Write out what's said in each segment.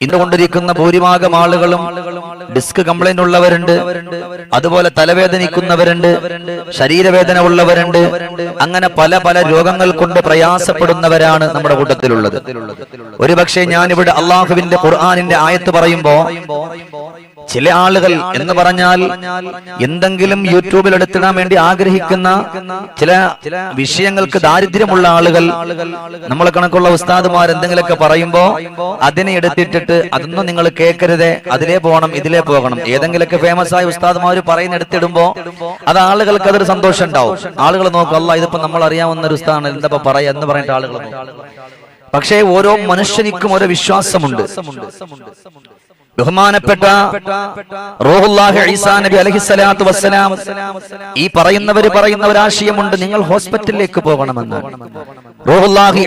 ഇന്നുകൊണ്ടിരിക്കുന്ന ഭൂരിഭാഗം ആളുകളും disk complaint ഉള്ളവരുണ്ട് അതുപോലെ തലവേദനിക്കുന്നവരുണ്ട് ശരീരവേദന ഉള്ളവരുണ്ട് അങ്ങനെ പല പല രോഗങ്ങൾ കൊണ്ട് പ്രയാസപ്പെടുന്നവരാണ് നമ്മുടെ കൂട്ടത്തിലുള്ളത്. ഒരുപക്ഷെ ഞാനിവിടെ അള്ളാഹുവിന്റെ ഖുർആാനിന്റെ ആയത്ത് പറയുമ്പോ ചില ആളുകൾ എന്ന് പറഞ്ഞാൽ എന്തെങ്കിലും യൂട്യൂബിൽ എടുത്തിടാൻ വേണ്ടി ആഗ്രഹിക്കുന്ന ചില വിഷയങ്ങൾക്ക് ദാരിദ്ര്യമുള്ള ആളുകൾ നമ്മളെ കണക്കുള്ള ഉസ്താദുമാർ എന്തെങ്കിലുമൊക്കെ പറയുമ്പോ അതിനെ എടുത്തിട്ടിട്ട് അതൊന്നും നിങ്ങൾ കേൾക്കരുതേ അതിലേ പോകണം ഇതിലേ പോകണം ഏതെങ്കിലുമൊക്കെ ഫേമസ് ആയ ഉസ്താദുമാർ പറയുന്ന എടുത്തിടുമ്പോ അത് ആളുകൾക്ക് അതൊരു സന്തോഷം ഉണ്ടാവും. ആളുകൾ നോക്കും അല്ല ഇതിപ്പോ നമ്മൾ അറിയാവുന്ന ഒരു ഉസ്താദാണ് എന്താ പറയാ എന്ന് പറഞ്ഞിട്ട് ആളുകൾ പക്ഷേ ഓരോ മനുഷ്യനിക്കും ഓരോ വിശ്വാസമുണ്ട്. ബഹുമാനപ്പെട്ട നബി ഈ പറയുന്നവര് പറയുന്ന ഒരാശയമുണ്ട് നിങ്ങൾ ഹോസ്പിറ്റലിലേക്ക് പോകണമെന്ന്. റൂഹുല്ലാഹി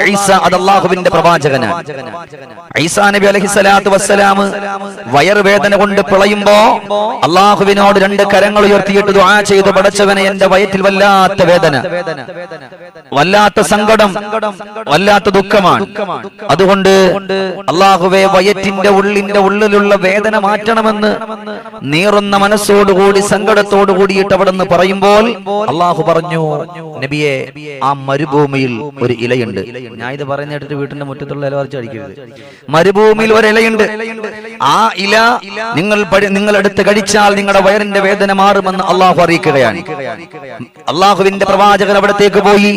പ്രവാചകനാണ്. ഈസാ നബി അലൈഹിസ്സലാത്തു വയറുവേദന കൊണ്ട് പിളയുമ്പോ അള്ളാഹുവിനോട് രണ്ട് കരങ്ങൾ ഉയർത്തിയിട്ട് ദുആ ചെയ്തു പടച്ചവനെ എന്റെ വയറ്റിൽ വല്ലാത്ത വേദന വല്ലാത്ത സങ്കടം വല്ലാത്ത ദുഃഖമാണ്. അതുകൊണ്ട് അള്ളാഹുവെ വയറ്റിന്റെ ഉള്ളിന്റെ ഉള്ളിലുള്ള വേദന മാറ്റണമെന്ന് നീറുന്ന മനസ്സോടുകൂടി സങ്കടത്തോടു കൂടിയിട്ട് അവിടെ നിന്ന് പറയുമ്പോൾ അള്ളാഹു പറഞ്ഞു നബിയെ ആ മരുഭൂമിയിൽ ഒരു ഇലയുണ്ട്. ഞാൻ ഇത് കേട്ടിട്ട് വീട്ടിന്റെ മുറ്റത്തുള്ള ഇല പറിച്ച് അടിക്കരുത്. മരുഭൂമിയിൽ ഒരു ഇലയുണ്ട്. ആ ഇല നിങ്ങൾ നിങ്ങൾ എടുത്ത് കഴിച്ചാൽ നിങ്ങളുടെ വയറിന്റെ വേദന മാറുമെന്ന് അള്ളാഹു അറിയിക്കുകയാണ്. അള്ളാഹുവിന്റെ പ്രവാചകൻ അവിടത്തേക്ക് പോയി.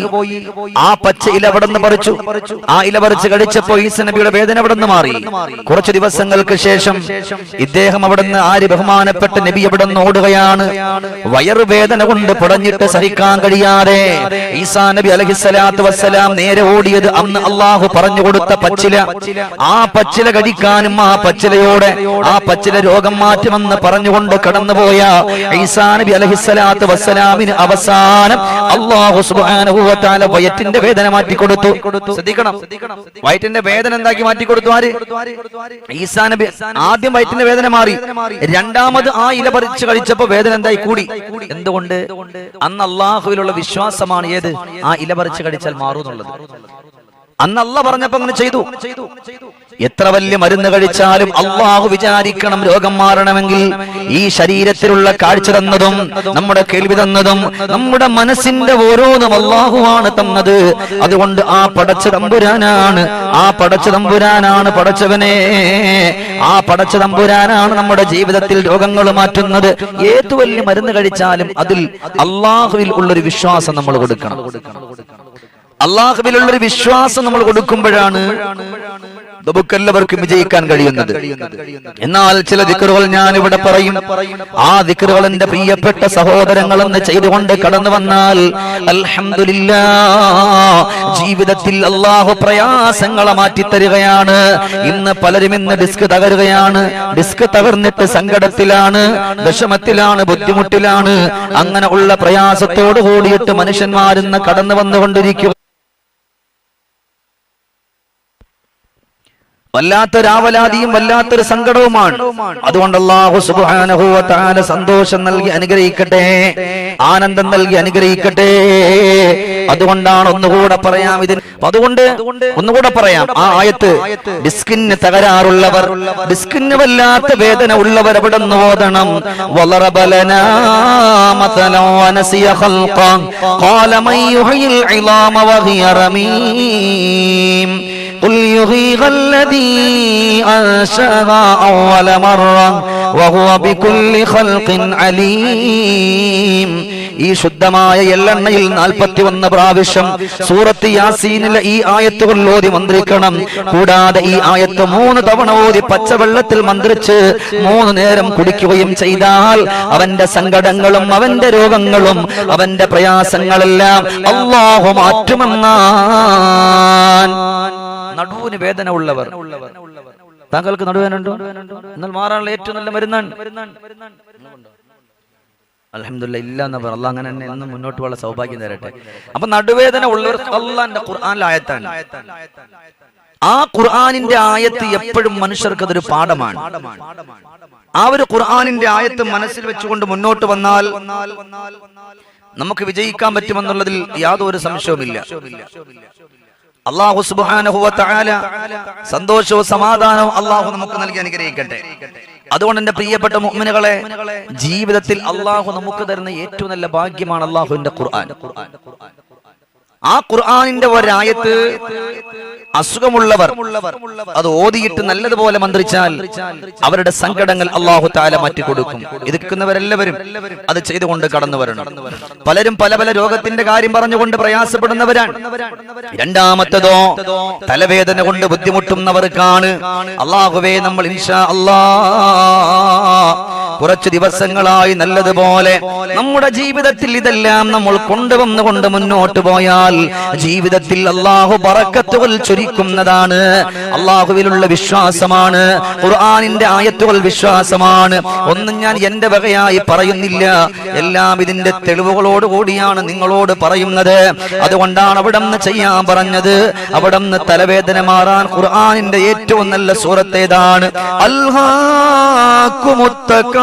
ആ പച്ച ഇല അവിടെ നിന്ന് പറിച്ചു. ആ ഇല പറിച്ച് കഴിച്ചപ്പോ ഈസ നബിയുടെ വേദന അവിടെ നിന്ന് മാറി. കുറച്ച് ദിവസങ്ങൾക്ക് ശേഷം ഇദ്ദേഹം അവിടുന്ന് ആര് ബഹുമാനപ്പെട്ട നബി അവിടുന്ന് ഓടുകയാണ്? വയറുവേദന കൊണ്ട് പുടഞ്ഞിട്ട് സഹിക്കാൻ കഴിയാതെ ഈസാ നബി അലഹിസ്സലാത്തു വസ്സലാം നേരെ ഓടിയത് അന്ന് അള്ളാഹു പറഞ്ഞു കൊടുത്ത പച്ചില. ആ പച്ചില കഴിക്കാനും ആ പച്ചിലയോടെ ആ പച്ചില രോഗം മാറ്റുമെന്ന് പറഞ്ഞുകൊണ്ട് കടന്നുപോയ ഈസാ നബി അലഹിസ്സലാത്തു വസ്സലാമിന് അവസാനം അള്ളാഹു വ വയറ്റിന്റെ വേദന മാറ്റി കൊടുത്തു. ശ്രദ്ധിക്കണം. വയറ്റിന്റെ വേദന എന്താക്കി മാറ്റി കൊടുത്തു ആര്? ഈസാ നബി. ആദ്യം വയറ്റിന്റെ വേദന മാറി. രണ്ടാമത് ആ ഇല പറിച്ച് കഴിച്ചപ്പോ വേദന എന്തായി കൂടി. എന്തുകൊണ്ട്? അന്ന് അള്ളാഹുവിലുള്ള വിശ്വാസമാണ് ഏത്? ആ ഇല പറിച്ച് കഴിച്ചാൽ മാറുന്നുള്ളത്. അന്ന് അല്ല പറഞ്ഞപ്പോ അങ്ങനെ ചെയ്തു. എത്ര വലിയ മരുന്ന് കഴിച്ചാലും അള്ളാഹു വിചാരിക്കണം രോഗം മാറണമെങ്കിൽ. ഈ ശരീരത്തിലുള്ള കാഴ്ച തന്നതും നമ്മുടെ കേൾവി തന്നതും നമ്മുടെ മനസ്സിന്റെ ഓരോന്നും അള്ളാഹുവാണ് തന്നത്. അതുകൊണ്ട് ആ പടച്ച തമ്പുരാനാണ് ആ പടച്ച തമ്പുരാനാണ് പടച്ചവനെ. ആ പടച്ച തമ്പുരാനാണ് നമ്മുടെ ജീവിതത്തിൽ രോഗങ്ങൾ മാറ്റുന്നത്. ഏതു വലിയ മരുന്ന് കഴിച്ചാലും അതിൽ അള്ളാഹുവിൽ ഉള്ളൊരു വിശ്വാസം നമ്മൾ കൊടുക്കണം. അള്ളാഹുവിലുള്ളൊരു വിശ്വാസം നമ്മൾ കൊടുക്കുമ്പോഴാണ് നമുക്കെല്ലാവർക്കും വിജയിക്കാൻ കഴിയുന്നത്. എന്നാൽ ചില ദിക്കറുകൾ ഞാൻ ഇവിടെ പറയും. ആ ദിക്കറുകൾ എന്റെ പ്രിയപ്പെട്ട സഹോദരങ്ങൾ എന്ന് ചെയ്തുകൊണ്ട് കടന്നു വന്നാൽ അൽഹംദുലില്ലാ ജീവിതത്തിൽ അള്ളാഹു പ്രയാസങ്ങളെ മാറ്റി തരികയാണ് ഇന്ന് പലരും ഇന്ന് ഡിസ്ക് തകരുകയാണ്. ഡിസ്ക് തകർന്നിട്ട് സങ്കടത്തിലാണ് വിഷമത്തിലാണ് ബുദ്ധിമുട്ടിലാണ്. അങ്ങനെ ഉള്ള പ്രയാസത്തോടു കൂടിയിട്ട് മനുഷ്യന്മാരിന്ന് കടന്നു വന്നുകൊണ്ടിരിക്കുക വല്ലാത്തൊരാവലാതിയും വല്ലാത്തൊരു സങ്കടവുമാണ്. അതുകൊണ്ട് അള്ളാഹു സുബാനഹുവ സന്തോഷം നൽകി അനുഗ്രഹിക്കട്ടെ. ആനന്ദം നൽകി അനുഗ്രഹിക്കട്ടെ. അതുകൊണ്ടാണ് ഒന്നുകൂടെ പറയാം ഇതിന്. അതുകൊണ്ട് ഒന്നുകൂടെ പറയാം. ആ ആയത്ത് ഡിസ്കിന് തകരാറുള്ളവർ ഡിസ്കിന് വല്ലാത്ത വേദന ഉള്ളവർ എവിടെ നോദണം വളരെ ബലനാമതലോ ونسي خلقا قال من يحيي العظام وهي رميم قل يحييها الذي أنشأها أول مرة وهو بكل خلق عليم ഈ ശുദ്ധമായ എള്ളെണ്ണയിൽ നാൽപ്പത്തി ഒന്ന് പ്രാവശ്യം സൂറത്ത് യാസീനിലെ ഈ ആയത്തുകൾ ഓതി മന്ത്രിക്കണം കൂടാതെ ഈ ആയത്ത് മൂന്ന് തവണ ഓതി പച്ചവെള്ളത്തിൽ മന്ത്രിച്ച് മൂന്ന് നേരം കുടിക്കുകയും ചെയ്താൽ അവന്റെ സങ്കടങ്ങളും അവന്റെ രോഗങ്ങളും അവന്റെ പ്രയാസങ്ങളെല്ലാം അള്ളാഹു മാറ്റുമെന്നാൻ നടുവിന് വേദന ഉള്ളവർ. താങ്കൾക്ക് നടുവേനുണ്ടോ? എന്നാൽ മാറാനുള്ള ഏറ്റവും നല്ല മരുന്നാണ്. അലഹമില്ല ഇല്ല എന്ന് പറ. അല്ല അങ്ങനെ തന്നെ എന്നും മുന്നോട്ട് പോകാനുള്ള സൗഭാഗ്യം തരട്ടെ. അപ്പൊ നടുവേദന ഉള്ളവർ അള്ളാന്റെ ആയത്താണ്. ആ ഖുർആാനിന്റെ ആയത്ത് എപ്പോഴും മനുഷ്യർക്ക് അതൊരു പാഠമാണ്. ആ ഒരു ഖുർആാനിന്റെ ആയത്ത് മനസ്സിൽ വെച്ചുകൊണ്ട് മുന്നോട്ട് വന്നാൽ നമുക്ക് വിജയിക്കാൻ പറ്റുമെന്നുള്ളതിൽ യാതൊരു സംശയവുമില്ല. അള്ളാഹു സുബാനഹുവ തആല സന്തോഷവും സമാധാനവും അള്ളാഹു നമുക്ക് നൽകി അനുഗ്രഹിക്കട്ടെ. അതുകൊണ്ട് എന്റെ പ്രിയപ്പെട്ട മുഅ്മിനുകളെ ജീവിതത്തിൽ അള്ളാഹു നമുക്ക് തരുന്ന ഏറ്റവും നല്ല ഭാഗ്യമാണ് അള്ളാഹുവിന്റെ ഖുർആൻ. ആ ഖുർആാനിന്റെ ഒരായത്ത് അസുഖമുള്ളവർ അത് ഓതിയിട്ട് നല്ലതുപോലെ മന്ത്രിച്ചാൽ അവരുടെ സങ്കടങ്ങൾ അള്ളാഹു താല മാറ്റി കൊടുക്കും. ഇരിക്കുന്നവരെല്ലാവരും അത് ചെയ്തുകൊണ്ട് കടന്നു വരണം. പലരും പല പല രോഗത്തിന്റെ കാര്യം പറഞ്ഞുകൊണ്ട് പ്രയാസപ്പെടുന്നവരാണ്. രണ്ടാമത്തതോ തലവേദന കൊണ്ട് ബുദ്ധിമുട്ടുന്നവർക്കാണ്. അള്ളാഹുവേ നമ്മൾ ഇൻഷാ അല്ലാ കുറച്ച് ദിവസങ്ങളായി നല്ലതുപോലെ നമ്മുടെ ജീവിതത്തിൽ ഇതെല്ലാം നമ്മൾ കൊണ്ടുവന്നുകൊണ്ട് മുന്നോട്ട് പോയാൽ ജീവിതത്തിൽ അള്ളാഹു പറക്കത്തുകൾ ചൊരിക്കുന്നതാണ്. അള്ളാഹുവിലുള്ള വിശ്വാസമാണ്. ഖുർആാനിന്റെ ആയത്തുകൾ വിശ്വാസമാണ്. ഒന്നും ഞാൻ എന്റെ വകയായി പറയുന്നില്ല. എല്ലാം ഇതിന്റെ തെളിവുകളോട് കൂടിയാണ് നിങ്ങളോട് പറയുന്നത്. അതുകൊണ്ടാണ് അവിടെ നിന്ന് ചെയ്യാൻ പറഞ്ഞത്. അവിടെ നിന്ന് തലവേദന മാറാൻ ഖുർആാനിന്റെ ഏറ്റവും നല്ല സൂറത്തേതാണ്.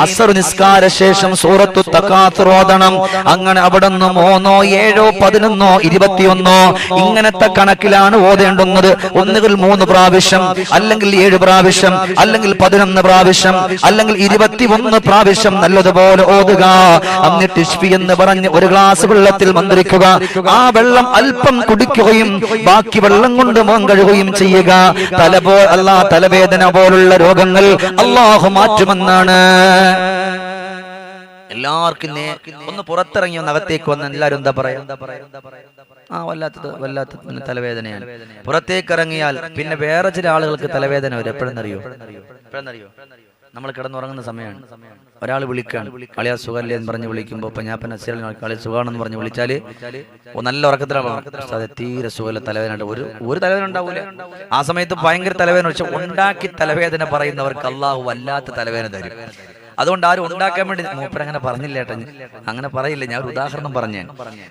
അസർ നിസ്കാര ശേഷം സൂറത്തു തക്കാത്ത് അങ്ങനെ അവിടെ മൂന്നോ ഏഴോ പതിനൊന്നോ ഇരുപത്തിയൊന്നോ ഇങ്ങനത്തെ കണക്കിലാണ് ഓതേണ്ടുന്നത്. ഒന്നുകിൽ മൂന്ന് പ്രാവശ്യം അല്ലെങ്കിൽ ഏഴ് പ്രാവശ്യം അല്ലെങ്കിൽ പതിനൊന്ന് പ്രാവശ്യം അല്ലെങ്കിൽ ഇരുപത്തിയൊന്ന് പ്രാവശ്യം നല്ലതുപോലെ ഓതുക. എന്നിട്ട് ഇഷ്പി എന്ന് പറഞ്ഞ് ഒരു ഗ്ലാസ് വെള്ളത്തിൽ മന്ത്രിക്കുക. ആ വെള്ളം അല്പം കുടിക്കുകയും ബാക്കി വെള്ളം കൊണ്ട് മോൻ കഴുകുകയും ചെയ്യുക. തല പോ അല്ല തലവേദന പോലുള്ള രോഗങ്ങൾ അള്ളാഹു മാറ്റുമെന്നാണ്. എല്ലാവർക്കും ഒന്ന് പുറത്തിറങ്ങി ഒന്ന് അകത്തേക്ക് വന്ന് എല്ലാവരും എന്താ പറയാ? ആ വല്ലാത്തത് വല്ലാത്ത പിന്നെ തലവേദനയാണ്. പുറത്തേക്ക് ഇറങ്ങിയാൽ പിന്നെ വേറെ ചില ആളുകൾക്ക് തലവേദന വരും. എപ്പോഴെന്നറിയോ? എപ്പോഴെന്നറിയോ? നമ്മൾ കിടന്നുറങ്ങുന്ന സമയമാണ്. ഒരാൾ വിളിക്കാണ്. കളിയാ സുഖല്ലേ എന്ന് പറഞ്ഞ് വിളിക്കുമ്പോൾ ഇപ്പൊ ഞാൻ പിന്നെ നസീറിനെ കളി സുഖമാണെന്ന് പറഞ്ഞ് വിളിച്ചാൽ നല്ല ഉറക്കത്തിലാണ് അതെ തീരെ സുഖമില്ല തലവേദന ഒരു ഒരു തലവേദന ഉണ്ടാവൂല. ആ സമയത്ത് ഭയങ്കര തലവേദന ഉണ്ടാക്കി തലവേദന പറയുന്നവർക്ക് അള്ളാഹു വല്ലാത്ത തലവേദന തരും. അതുകൊണ്ട് ആരും ഉണ്ടാക്കാൻ വേണ്ടി മൂപ്പർ അങ്ങനെ പറഞ്ഞില്ല അങ്ങനെ പറയില്ല. ഞാൻ ഒരു ഉദാഹരണം പറഞ്ഞു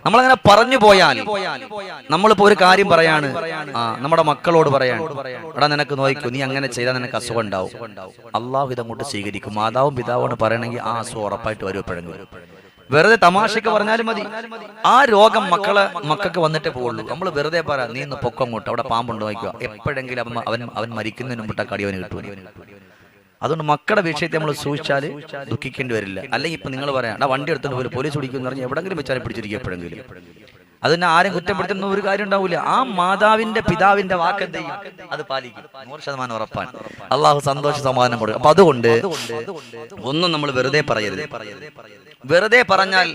നമ്മളങ്ങനെ പറഞ്ഞു പോയാൽ നമ്മളിപ്പോ ഒരു കാര്യം പറയാണ്. ആ നമ്മുടെ മക്കളോട് പറയാണ്. എടാ നിനക്ക് നോക്കൂ നീ അങ്ങനെ ചെയ്താൽ നിനക്ക് അസുഖം ഉണ്ടാവും. അള്ളാഹു ഇതങ്ങോട്ട് സ്വീകരിക്കും. മാതാവും പിതാവും പറയണമെങ്കിൽ ആ അസുഖം ഉറപ്പായിട്ട് വരും വെറുതെ തമാശക്ക് പറഞ്ഞാലും മതി. ആ രോഗം മക്കളെ മക്കൾക്ക് വന്നിട്ടേ പോകുള്ളൂ നമ്മൾ വെറുതെ പറ നീ ഇന്ന് പൊക്കം അങ്ങോട്ട് അവിടെ പാമ്പുണ്ടോ? നോക്കുക എപ്പോഴെങ്കിലും അവൻ അവൻ മരിക്കുന്നതിന് മുമ്പിട്ട് കടിയവന് കിട്ടും അതുകൊണ്ട് മക്കളുടെ വിഷയത്തെ നമ്മൾ സൂക്ഷിച്ചാൽ ദുഃഖിക്കേണ്ടി വരില്ല. അല്ലെങ്കിൽ ഇപ്പൊ നിങ്ങൾ പറയാം ആ വണ്ടി എടുത്തോണ്ട് പോലും പോലീസ് പിടിക്കുമെന്ന് പറഞ്ഞാൽ എവിടെങ്കിലും വെച്ചാൽ പിടിച്ചിരിക്കും എപ്പോഴെങ്കിലും. അതിനെ ആരും കുറ്റപ്പെടുത്തുന്ന ഒരു കാര്യം ഉണ്ടാവില്ല ആ മാതാവിന്റെ പിതാവിന്റെ വാക്ക് എന്ത് ചെയ്യും? അത് പാലിക്കും. നൂറ് ശതമാനം ഉറപ്പാണ്. അള്ളാഹു സന്തോഷ സമാധാനം കൊടുക്കും. അപ്പൊ അതുകൊണ്ട് ഒന്നും നമ്മൾ വെറുതെ പറയരുത്. വെറുതെ പറഞ്ഞാൽ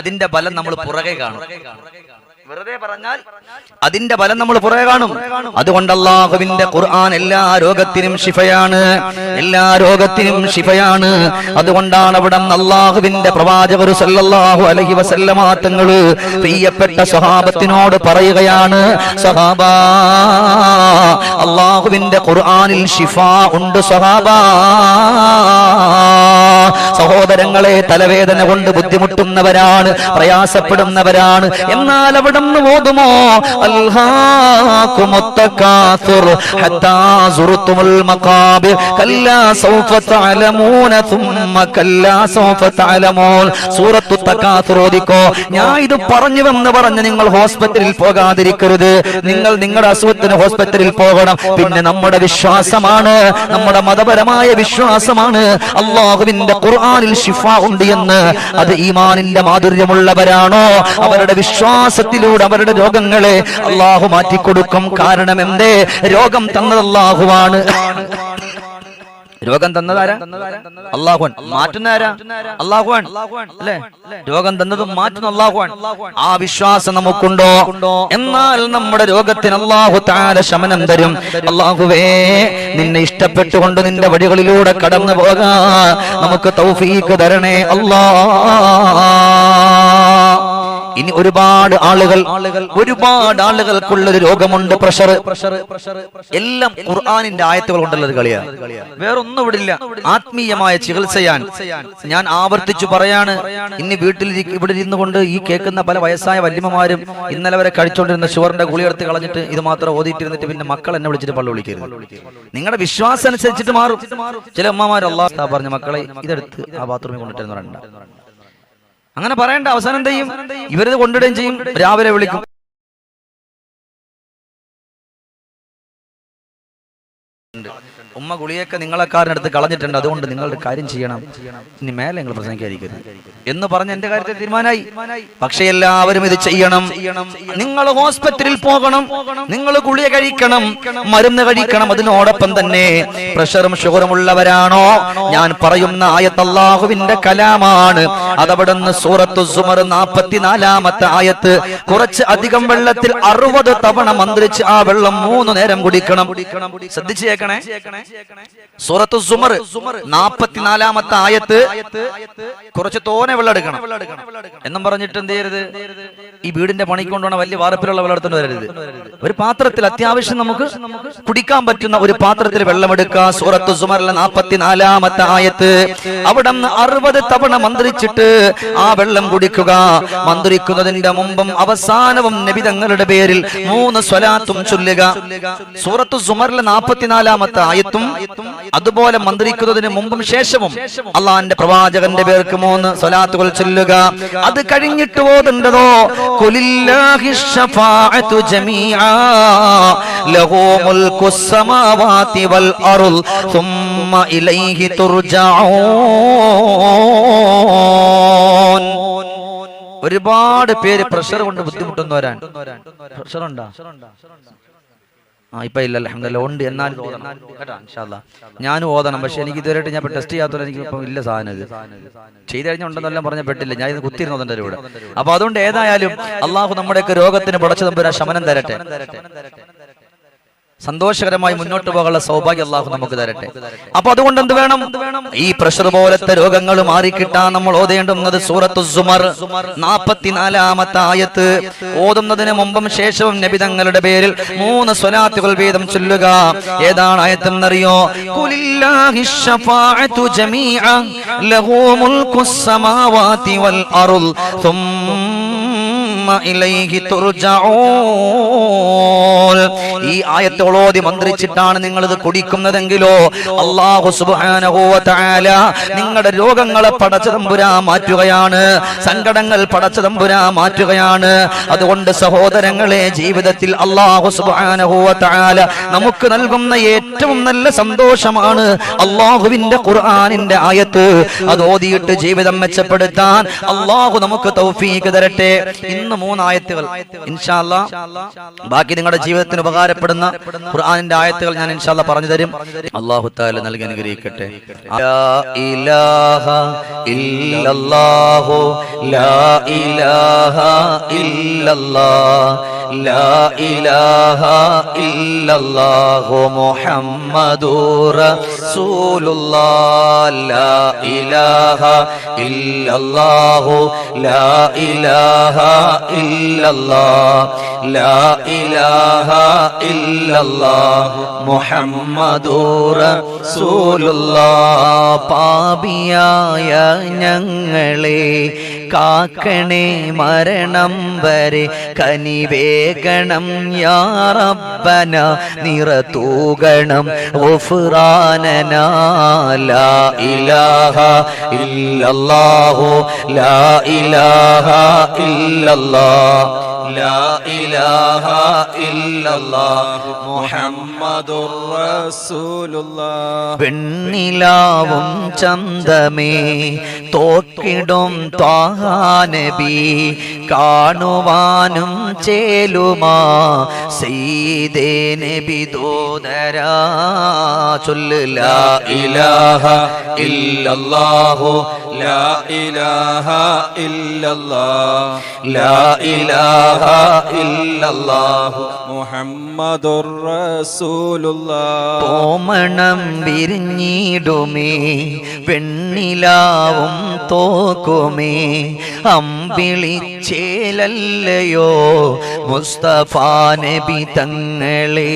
അതിന്റെ ബലം നമ്മൾ പുറകെ കാണും. പറഞ്ഞാൽ അതിന്റെ ഫലം നമ്മൾ പുറകെ കാണും. അതുകൊണ്ട് അള്ളാഹുവിന്റെ ഖുർആൻ എല്ലാ രോഗത്തിനും ശിഫയാണ്. എല്ലാ രോഗത്തിനും ശിഫയാണ്. അതുകൊണ്ടാണ് അവിടെ അള്ളാഹുവിന്റെ പ്രവാചകർ സല്ലല്ലാഹു അലൈഹി വസല്ലമ തങ്ങൾ പ്രിയപ്പെട്ട സ്വഹാബത്തിനോട് പറയുകയാണ് സഹാബ അള്ളാഹുവിന്റെ ഖുർആനിൽ ഷിഫ ഉണ്ട് സ്വഹാബ. സഹോദരങ്ങളെ തലവേദന കൊണ്ട് ബുദ്ധിമുട്ടുന്നവരാണ് പ്രയാസപ്പെടുന്നവരാണ്. എന്നാൽ അവിടെ നിന്ന് ഓതുമോ ഓതിക്കോ. ഞാൻ ഇത് പറഞ്ഞുവെന്ന് പറഞ്ഞ് നിങ്ങൾ ഹോസ്പിറ്റലിൽ പോകാതിരിക്കരുത്. നിങ്ങൾ നിങ്ങളുടെ അസുഖത്തിന് ഹോസ്പിറ്റലിൽ പോകണം. പിന്നെ നമ്മുടെ വിശ്വാസമാണ് നമ്മുടെ മതപരമായ വിശ്വാസമാണ്. അള്ളാഹുവിന്റെ ഖുർആനിൽ ഷിഫ ഉണ്ട് എന്ന്. അത് ഈമാനിന്റെ മാധുര്യമുള്ളവരാണോ? അവരുടെ വിശ്വാസത്തിലൂടെ അവരുടെ രോഗങ്ങളെ അള്ളാഹു മാറ്റിക്കൊടുക്കും. കാരണം എന്തേ? രോഗം തന്നത് അള്ളാഹുവാണ് രോഗം തന്നതാരാ? അള്ളാഹുൻ മാറ്റുന്നതാരാ? അള്ളാഹുവാൻ. അല്ലേ? രോഗം തന്നതും മാറ്റുന്ന അള്ളാഹുവാൻ. ആ വിശ്വാസം നമുക്കുണ്ടോ? എന്നാൽ നമ്മുടെ രോഗത്തിന് അള്ളാഹു താര ശമനം തരും. അള്ളാഹുവേ നിന്നെ ഇഷ്ടപ്പെട്ടുകൊണ്ട് നിന്റെ വഴികളിലൂടെ കടന്നു പോകാൻ നമുക്ക് തൗഫീക്ക് തരണേ. അല്ലാ ഇനി ഒരുപാട് ആളുകൾ ഒരുപാട് ആളുകൾക്കുള്ള ഒരു രോഗമുണ്ട് പ്രഷർ. എല്ലാം ഖുർആാനിന്റെ ആയത്തുകൾ കൊണ്ടുള്ളത് കളിയാണ് വേറൊന്നും ഇവിടെ ഇല്ല ആത്മീയമായ ചികിത്സയാൻ ഞാൻ ആവർത്തിച്ചു പറയാണ് ഇന്ന് വീട്ടിൽ ഇവിടെ ഇരുന്നു കൊണ്ട് ഈ കേൾക്കുന്ന പല വയസ്സായ വല്യമ്മമാരും ഇന്നലെ വരെ കഴിച്ചുകൊണ്ടിരുന്ന ഷുഗറിന്റെ ഗുളി എടുത്ത് കളഞ്ഞിട്ട് ഇത് മാത്രം ഓതിയിട്ടിരുന്നിട്ട് പിന്നെ മക്കൾ എന്നെ വിളിച്ചിട്ട് പള്ളി വിളിക്കരുത്. നിങ്ങളുടെ വിശ്വാസം അനുസരിച്ചിട്ട് മാറും. ചില അമ്മമാർ അള്ളാഹ് പറഞ്ഞ മക്കളെ ഇതെടുത്ത് ആ ബാത്റൂമിൽ കൊണ്ടിട്ടെന്ന് പറയണ്ട അങ്ങനെ പറയണ്ട അവസാനം എന്ത് ചെയ്യും? ഇവരിത് കൊണ്ടിടുകയും ചെയ്യും. രാവിലെ വിളിക്കും. ഉമ്മ ഗുളിയൊക്കെ നിങ്ങളെക്കാരനടുത്ത് കളഞ്ഞിട്ടുണ്ട്. അതുകൊണ്ട് നിങ്ങളുടെ കാര്യം ചെയ്യണം. ഇനി മേലെ നിങ്ങൾ പ്രസംഗിക്കാതിരിക്കരുത്. എന്ന് പറഞ്ഞ് എന്റെ കാര്യത്തിൽ തീരുമാനമായി. പക്ഷെ എല്ലാവരും ഇത് ചെയ്യണം. നിങ്ങൾ ഹോസ്പിറ്റലിൽ പോകണം. നിങ്ങൾ ഗുളിക കഴിക്കണം. മരുന്ന് കഴിക്കണം. അതിനോടൊപ്പം തന്നെ പ്രഷറും ഷുഗറും ഉള്ളവരാണോ? ഞാൻ പറയുന്ന ആയത്തല്ലാഹുവിന്റെ കലാമാണ്. അതവിടുന്ന് സൂറത്തു സുമർ നാൽപ്പത്തിനാലാമത്തെ ആയത്ത് കുറച്ച് അധികം വെള്ളത്തിൽ അറുപത് തവണ മന്ത്രിച്ച് ആ വെള്ളം മൂന്ന് നേരം കുടിക്കണം. ശ്രദ്ധിച്ചു കേൾക്കണേ സൂറത്തു സുമർ നാപ്പത്തിനാലാമത്തെ ആയത്ത് കുറച്ച് തോനെ വെള്ളം എടുക്കണം എന്നും പറഞ്ഞിട്ട് എന്ത് ചെയ്യരുത്? ഈ വീടിന്റെ പണിക്കൊണ്ടാണ് വലിയ വാർപ്പിലുള്ള വെള്ളം എടുത്തോണ്ട് വരരുത്. ഒരു പാത്രത്തിൽ അത്യാവശ്യം നമുക്ക് കുടിക്കാൻ പറ്റുന്ന ഒരു പാത്രത്തിൽ വെള്ളം എടുക്കാം സൂറത്ത് സുമറിലെ നാപ്പത്തിനാലാമത്തെ ആയത്ത്. അവിടെ അറുപത് തവണ മന്ത്രിച്ചിട്ട് ആ വെള്ളം കുടിക്കുക. മന്ത്രിക്കുന്നതിന്റെ മുമ്പും അവസാനവും നബിതങ്ങളുടെ പേരിൽ മൂന്ന് സ്വലാത്തും ചൊല്ലുക. സൂറത്ത് സുമറിലെ നാപ്പത്തിനാലാമത്തെ ആയത്തും അതുപോലെ മന്ത്രിക്കുന്നതിന് മുമ്പും ശേഷവും അള്ളാന്റെ പ്രവാചകന്റെ പേർക്ക് മൂന്ന് സ്വലാത്തുകൾ ചൊല്ലുക. അത് കഴിഞ്ഞിട്ട് ഓതുണ്ടതോ? ഒരുപാട് പേര് പ്രഷർ കൊണ്ട് ബുദ്ധിമുട്ടുന്നവരാണ്. പ്രഷർ ഉണ്ടോ ഇപ്പൊ ഇല്ല അലഹമില്ല ഉണ്ട് എന്നാലും ഓതണം. കേട്ടോ. ഞാനും ഓതണം. പക്ഷെ എനിക്ക് ഇതുവരെയായിട്ട് ഞാൻ ടെസ്റ്റ് ചെയ്യാത്തവരെ എനിക്ക് ഇപ്പം ഇല്ല സാധനം ഇത്. ചെയ്ത് കഴിഞ്ഞാൽ ഉണ്ടെന്നെല്ലാം പറഞ്ഞ പെട്ടില്ല ഞാൻ ഇത് കുത്തിയിരുന്നതിന്റെ കൂടെ. അപ്പൊ അതുകൊണ്ട് ഏതായാലും അള്ളാഹു നമ്മുടെയൊക്കെ രോഗത്തിന് പടച്ചു തമ്പുരാൻ ശമനം തരട്ടെ. സന്തോഷകരമായി മുന്നോട്ട് പോകാനുള്ള സൗഭാഗ്യം അള്ളാഹു നമുക്ക് തരട്ടെ. അപ്പൊ അതുകൊണ്ട് എന്ത് വേണം? ഈ പ്രഷർ പോലത്തെ രോഗങ്ങൾ മാറിക്കിട്ടാൻ നമ്മൾ ഓതേണ്ടുന്നത് സൂറത്തു സുമർ നാപ്പത്തിനാലാമത്തെ ആയത്ത്. ഓതുന്നതിന് മുമ്പും ശേഷവും നബിതങ്ങളുടെ പേരിൽ മൂന്ന് സ്വലാത്തുകൾ വീതം ചൊല്ലുക. ഏതാണ് ആയത്തെന്നറിയോ ثم ഇലൈഹി തുർജഊൻ ഈ ആയത്തോളോതി മന്ത്രിച്ചിട്ടാണ് നിങ്ങൾ ഇത് കുടിക്കുന്നതെങ്കിലോ അള്ളാഹു സുബ്ഹാനഹു തആല നിങ്ങളുടെ രോഗങ്ങളെ പടച്ച തമ്പുരാ മാറ്റുകയാണ് സങ്കടങ്ങൾ പടച്ച തമ്പുരാ മാറ്റുകയാണ്. അതുകൊണ്ട് സഹോദരങ്ങളെ ജീവിതത്തിൽ അള്ളാഹു സുബ്ഹാനഹു തആല നമുക്ക് നൽകുന്ന ഏറ്റവും നല്ല സന്തോഷമാണ് അള്ളാഹുവിന്റെ ഖുർആാനിന്റെ ആയത്ത്. അത് ഓതിയിട്ട് ജീവിതം മെച്ചപ്പെടുത്താൻ അള്ളാഹു നമുക്ക് തരട്ടെ. ഇന്ന് മൂന്നായത്തുകൾ. ഇൻഷാല്ല ബാക്കി നിങ്ങളുടെ ജീവിതത്തിന് ഉപകാരപ്പെടുന്ന ഖുർആാനിന്റെ ആയത്തുകൾ ഞാൻ ഇൻഷാല്ല പറഞ്ഞു തരും. അള്ളാഹു താല നൽകി അനുഗ്രഹിക്കട്ടെ. ലാ ഇലാഹ ഇല്ലല്ലാഹു ലാ ഇലാഹ ഇല്ലല്ലാഹ് ലാ ഇലാഹ ഇല്ലല്ലാഹു മുഹമ്മദുർ റസൂലുള്ളാഹ് ലാ ഇലാഹ ഇല്ലല്ലാഹു ലാ ഇലാഹ ഇല്ലല്ലാഹ് ലാ ഇലാഹ ഇല്ലല്ലാഹ് മുഹമ്മദുർ റസൂലുള്ളാഹ് പാപിയായ ഞങ്ങളെ കാക്കണേ മരണം വരെ കനിവേകണം യാറബന നിറത്തൂകണം ഗുഫ്റാനന ലാ ഇലാഹ ഇല്ലല്ലാഹു ലാ ഇലാഹ ലാ ഇലാഹ ഇല്ലല്ലാഹ് മുഹമ്മദുർ റസൂലുള്ളാഹ് വെണ്ണിലാവും ചന്തമേ തോക്കിടും ത്വാനബി കാണുവാനും ചേലുമാ സീതേ നബി ദോദരാ ചൊല്ല് ലാ ഇലാഹ ഇല്ലല്ലാഹു لا إله إلا الله لا ഇലാഹ ഇല്ലല്ലാഹു മുഹമ്മദുർ റസൂലുള്ളാഹ് ഓമണം വിരിഞ്ഞിടുമേ പെണ്ണിലാവും തോക്കുമേ അമ്പിളിച്ചേലല്ലയോ മുസ്തഫ നബി തങ്ങളെ.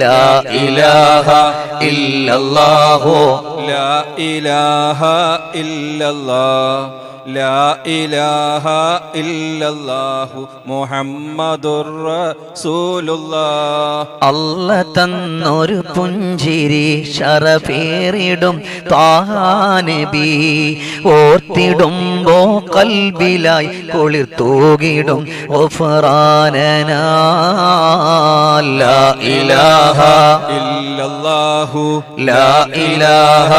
ലാ ഇലാഹ ഇല്ലല്ലാഹു. ലാ ഇലാഹ ഇല്ലല്ലാഹു ലാ ഇലാഹ ഇല്ലല്ലാഹു മുഹമ്മദുർ റസൂലുള്ളാഹ്. അല്ല തന്നൊരു പുഞ്ചിരി ശറപേറിടും താഹാനബി ഓർത്തിടുമ്പോ കൽബിലായി കുളിർത്തൂകിടും ഒഫറാനനാൽ. ലാ ഇലാഹ ഇല്ലല്ലാഹു ലാ ഇലാഹ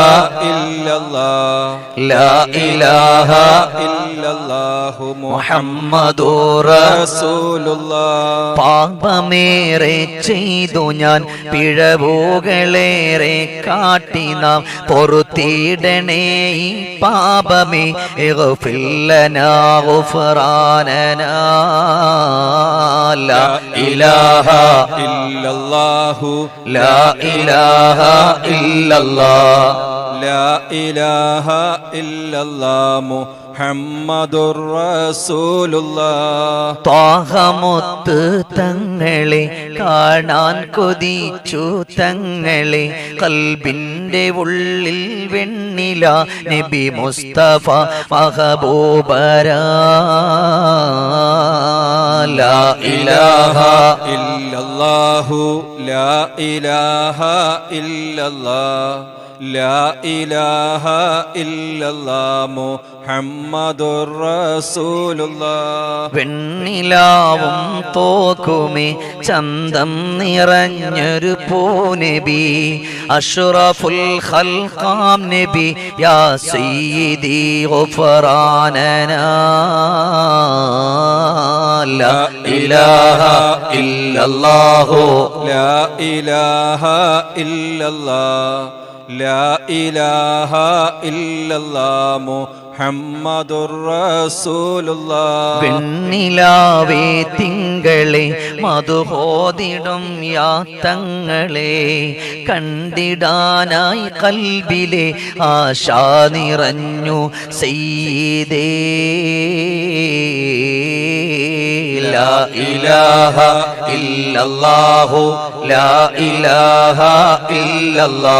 ഇല്ലല്ലാഹ്. ലാ ഇലാഹ ഇല്ലല്ലാഹു മുഹമ്മദു റസൂലുള്ളാഹ്. പാപമേറെ ചെയ്തു ഞാൻ പിഴവുകളേറെ കാട്ടി നാം. പൊറുത്തിടണേ ഈ പാപമേ ഇഗ്ഫില്ലനാ ഇലാഹ ഇല്ലല്ലാഹു. ലാ ഇലാഹ ഇല്ലല്ലാ ലാ ഇലാഹ ഇല്ലല്ലാഹു മുഹമ്മദുർ തങ്ങളെ കാണാൻ കൊതിച്ചു തങ്ങളെ. കൽബിന്റെ ഉള്ളിൽ വെണ്ണില നബി മുസ്തഫ മഹബൂബര. ലാ ഇലാഹ ഇല്ലല്ലാഹു ലാ ഇലാഹ ഇല്ലല്ലാ لا إله إلا الله محمد رسول الله വെണ്ണിലാവും തോക്കുമേ ചന്തം നിറഞ്ഞൊരു പൂനബി അഷ്റഫുൽ ഖൽഖാം നബി യാ സയ്യിദി ഗുഫറാനനാ ലാ ഇലാഹ ഇല്ലല്ലാഹു لا إله إلا الله لا إله إلا الله ലാ ഇലാഹ ഇല്ലല്ലാ വെണ്ണിലാവേ തിങ്കളെ മധുഹോതിടും യാത്തങ്ങളെ കണ്ടിടാനായി കൽബിലെ ആശാ നിറഞ്ഞു സയ്യിദേ. ലാ ഇലാഹ ഇല്ലല്ലാഹു ലാ ഇലാഹ ഇല്ലല്ലാ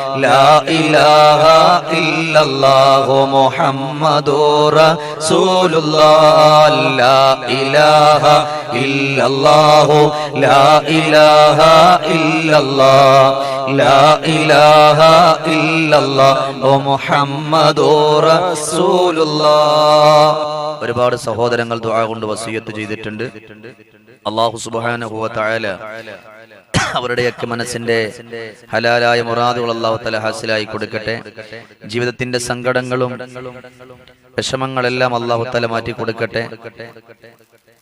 ലാ ഇലാഹ ഇല്ലല്ലാഹു ലാ ഇലാഹ ഇല്ലല്ലാഹു ലാ ഇലാഹ ഇല്ലല്ലാഹ് ലാ ഇലാഹ ഒരുപാട് സഹോദരങ്ങൾ ദുആ കൊണ്ട് വസിയത്ത് ചെയ്തിട്ടുണ്ട്. അള്ളാഹു സുബ്ഹാനഹു അവരുടെയൊക്കെ മനസ്സിന്റെ ഹലാലായ മുറാദുകൾ അള്ളാഹു തല ഹാസിലായി കൊടുക്കട്ടെ. ജീവിതത്തിന്റെ സങ്കടങ്ങളും വിഷമങ്ങളെല്ലാം അള്ളാഹു തല മാറ്റി കൊടുക്കട്ടെ.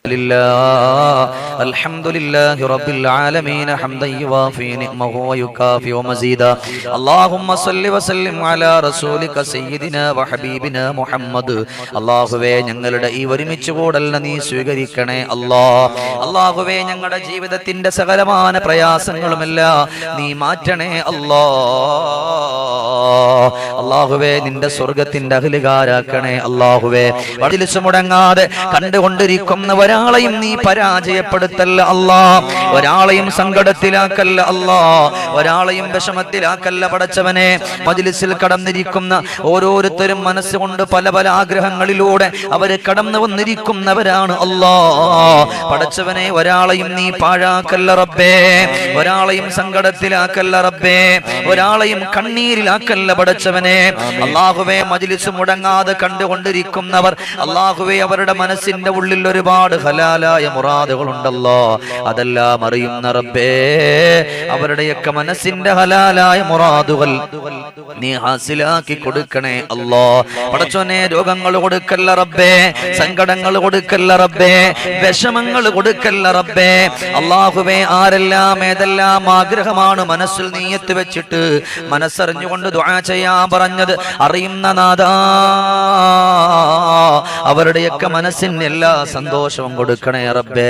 لله الحمد لله رب العالمين حمدا يوافي نعمه ويكافئ مزيدا اللهم صل وسلم على رسولك سيدنا وحبيبنا محمد അള്ളാഹുവേ ഞങ്ങളുടെ ഈ ഒരുമിച്ച് കൂടല്ല നീ സ്വീകരിക്കണേ അല്ലാ അള്ളാഹുവേ ഞങ്ങളുടെ ജീവിതത്തിന്റെ സകലമാന പ്രയാസങ്ങളുമെല്ലാം നീ മാറ്റണേ അല്ലാ അള്ളാഹുവേ നിന്റെ സ്വർഗത്തിന്റെ അഖിലുകാരാക്കണേ അള്ളാഹുവേ. വടിലിച്ചു മുടങ്ങാതെ കണ്ടുകൊണ്ടിരിക്കുന്ന ഒരാളെയും നീ പരാജയപ്പെടുത്തല്ല അല്ലാ. ഒരാളെയും സങ്കടത്തിലാക്കല്ല അല്ലാ. ഒരാളെയും വിഷമത്തിലാക്കല്ല പടച്ചവനെ. മജിലിസിൽ കടന്നിരിക്കുന്ന ഓരോരുത്തരും മനസ്സുകൊണ്ട് പല പല ആഗ്രഹങ്ങളിലൂടെ അവർ കടന്നു വന്നിരിക്കുന്നവരാണ് അല്ലാ. പടച്ചവനെ ഒരാളെയും നീ പാഴാക്കല്ല റബ്ബേ. ഒരാളെയും സങ്കടത്തിലാക്കല്ല റബ്ബേ. ഒരാളെയും കണ്ണീരിലാക്കല്ല പടച്ചവനെ അള്ളാഹുവെ മജിലിസ് മുടങ്ങാതെ കണ്ടുകൊണ്ടിരിക്കുന്നവർ അള്ളാഹുവെ അവരുടെ മനസ്സിന്റെ ഉള്ളിൽ ഒരുപാട് ഹലാലായ മുറാദുകൾ മുറാദുകളുണ്ടല്ലോ. അതെല്ലാം അറിയുന്ന റബ്ബേ അവരുടെയൊക്കെ മനസ്സിന്റെ ഹലാലായ മുറാദുകൾ നീ ഹാസിലാക്കി കൊടുക്കണേ അല്ലോ. പടച്ചോനെ രോഗങ്ങൾ കൊടുക്കല്ല റബ്ബേ സങ്കടങ്ങൾ കൊടുക്കല്ല റബ്ബേ വിഷമങ്ങൾ കൊടുക്കല്ല റബ്ബേ. അള്ളാഹുവെ ആരെല്ലാം ഏതെല്ലാം ആഗ്രഹമാണ് മനസ്സിൽ നീയത്ത് വെച്ചിട്ട് മനസ്സറിഞ്ഞുകൊണ്ട് ദുആ ചെയ്യാൻ പറഞ്ഞത് അറിയുന്ന നാദാ അവരുടെയൊക്കെ മനസ്സിന് എല്ലാ സന്തോഷവും കൊടുക്കണേ റബ്ബേ.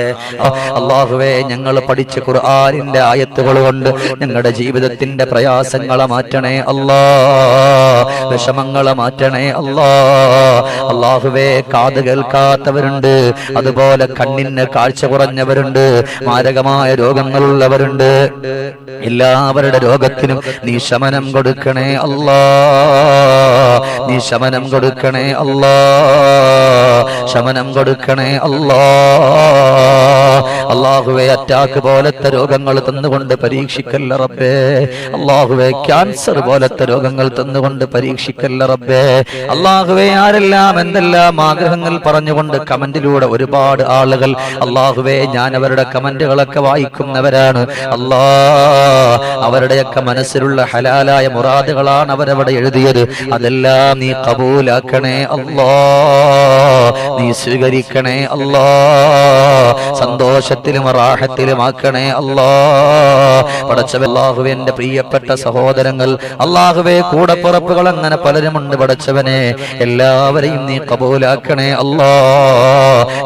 അള്ളാഹുവേ ഞങ്ങൾ പഠിച്ച ഖുർആനിന്റെ ആയത്തുകൾ കൊണ്ട് ഞങ്ങളുടെ ജീവിതത്തിന്റെ പ്രയാസങ്ങളെ മാറ്റണേ അല്ലാ. വിഷമങ്ങളെ മാറ്റണേ അല്ലാ. അള്ളാഹുവേ കാത് കേൾക്കാത്തവരുണ്ട്. അതുപോലെ കണ്ണിന് കാഴ്ച കുറഞ്ഞവരുണ്ട്. മാരകമായ രോഗങ്ങളുള്ളവരുണ്ട്. എല്ലാവരുടെ രോഗത്തിനും നീ ശമനം കൊടുക്കണേ നീ ശമനം കൊടുക്കണേ അല്ലാ. ശമനം കൊടുക്കണേ അല്ലാ. അള്ളാഹുവെ അറ്റാക്ക് പോലത്തെ രോഗങ്ങൾ തന്നുകൊണ്ട് പരീക്ഷിക്കല്ല റബ്ബേ. അള്ളാഹുവെ ക്യാൻസർ പോലത്തെ രോഗങ്ങൾ തന്നുകൊണ്ട് പരീക്ഷിക്കല്ല റബ്ബേ. അള്ളാഹുവെ ആരെല്ലാം എന്തെല്ലാം ആഗ്രഹങ്ങൾ പറഞ്ഞുകൊണ്ട് കമന്റിലൂടെ ഒരുപാട് ആളുകൾ അള്ളാഹുവെ ഞാൻ അവരുടെ കമന്റുകളൊക്കെ വായിക്കുന്നവരാണ്. അല്ലാ അവരുടെയൊക്കെ മനസ്സിലുള്ള ഹലാലായ മുറാദുകളാണ് അവരവിടെ എഴുതിയത്? അതെല്ലാം നീ കബൂലാക്കണേ അല്ലാ. നീ സ്വീകരിക്കണേ അല്ലാ. സന്തോഷത്തിലും റാഹത്തിലും ആക്കണേ അല്ലാ പടച്ചവല്ലാഹുവിന്റെ പ്രിയപ്പെട്ട സഹോദരങ്ങൾ അള്ളാഹുവെ കൂടപ്പുറപ്പുകൾ അങ്ങനെ പലരുമുണ്ട് പടച്ചവനെ. എല്ലാവരെയും നീ കബൂലാക്കണേ അല്ലാ.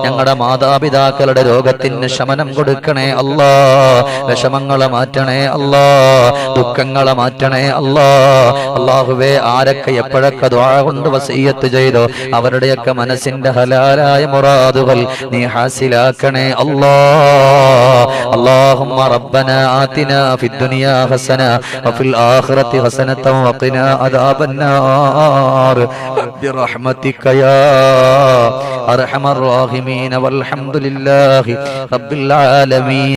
ഞങ്ങളുടെ മാതാപിതാക്കളുടെ രോഗത്തിന് ശമനം കൊടുക്കണേ അല്ലാ. വിഷമങ്ങളെ മാറ്റണേ അല്ലാ. ദുഃഖങ്ങളെ മാറ്റണേ അല്ലാ. അള്ളാഹുവെ ആരൊക്കെ എപ്പോഴൊക്കെ ദ്വാ കൊണ്ട് വസീയത്ത് ചെയ്തോ അവരുടെയൊക്കെ മനസ്സിന്റെ ഹലാലായ മുറാദുകൾ നീ ഹാസിലാക്കണേ അല്ലാ اللهم ربنا آتنا في الدنيا حسنة وفي الآخرة حسنة وقنا عذاب النار برحمتك يا أرحم الراحمين والحمد لله رب العالمين